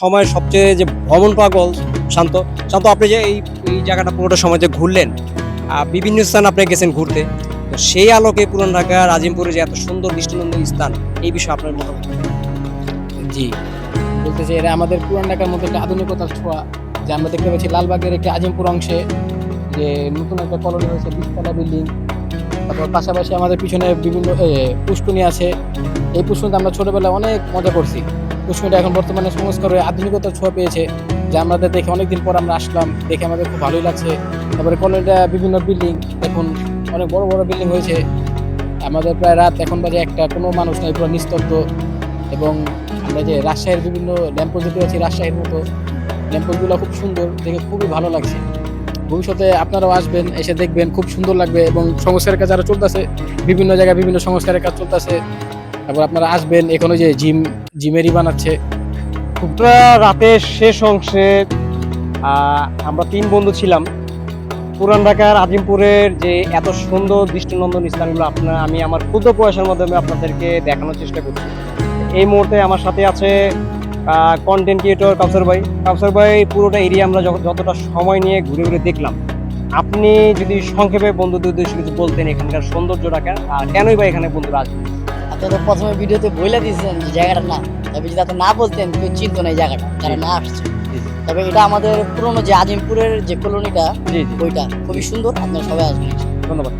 সময় সবচেয়ে যে ভ্রমণ পাগল শান্ত। শান্ত আপনি যে এই এই জায়গাটা পুরোটা সময় যে ঘুরলেন বিভিন্ন স্থান আপনি গেছেন ঘুরতে তো সেই আলোকে পুরান ঢাকার আজিমপুরে যে এত সুন্দর দৃষ্টিনন্দন স্থান এই বিষয়ে আপনার মতামত? জি। বলতে চাই এরা আমাদের পুরান ঢাকার মধ্যে একটা আধুনিকতার ছোঁয়া যে আমরা দেখতে পাচ্ছি লালবাগের একটি আজিমপুর অংশে যে নতুন একটা কলোনি হয়েছে বিশতলা বিল্ডিং। তারপর পাশাপাশি আমাদের পিছনে বিভিন্ন এ, আছে। এই পুষ্করণীতে আমরা ছোটবেলায় অনেক মজা করছি। পুষ্করণীটা এখন বর্তমানে সংস্কার হয়ে আধুনিকতার ছোঁয়া পেয়েছে, যা আমাদের দেখে অনেকদিন পর আমরা আসলাম, দেখে আমাদের খুব ভালোই লাগছে। তারপরে কলোনিটা বিভিন্ন বিল্ডিং এখন অনেক বড় বড় বিল্ডিং হয়েছে। আমাদের প্রায় রাত এখন বাজে একটা, কোনো মানুষ নাই, পুরো নিস্তব্ধ। এবং আমরা যে রাজশাহীর বিভিন্ন ল্যাম্পোজ দেখতে পাচ্ছি, রাজশাহীর মতো ল্যাম্পোজগুলো খুব সুন্দর, দেখে খুবই ভালো লাগছে। ভবিষ্যতে আপনারাও আসবেন, এসে দেখবেন, খুব সুন্দর লাগবে। এবং সংস্কারের কাজ আরও চলতেছে, বিভিন্ন জায়গায় বিভিন্ন সংস্কারের কাজ চলতেছে। তারপর আপনারা আসবেন, এখানে যে জিম, জিমেরই বানাচ্ছে। রাতের শেষ অংশে আমরা তিন বন্ধু ছিলাম। পুরান ঢাকার আজিমপুরের যে এত সুন্দর দৃষ্টিনন্দন স্থানগুলো আপনার আমি আমার ক্ষুদ্র প্রয়াসের মাধ্যমে আপনাদেরকে দেখানোর চেষ্টা করছি। এই মুহূর্তে আমার সাথে আছে কন্টেন্ট ক্রিয়েটর কাউসার ভাই। কাউসার ভাই, পুরোটা এরিয়া আমরা যত- যতটা সময় নিয়ে ঘুরে ঘুরে দেখলাম। আপনি যদি সংক্ষেপে বন্ধুদের উদ্দেশ্যে কিছু বলতেন এখানকার সৌন্দর্যটা কেন আর কেনই বা এখানে বন্ধুরা আসবে? আপনি তো প্রথমে ভিডিওতে বলে দিয়েছেন যে জায়গাটা না। তবে যদি আপনি না বলতেন কেউ চিনতো না এই জায়গাটা যারা না আসছে। তবে এটা আমাদের পুরনো যে আজিমপুরের যে কলোনিটা ওইটা খুবই সুন্দর আপনারা সবাই আসবেন। ধন্যবাদ।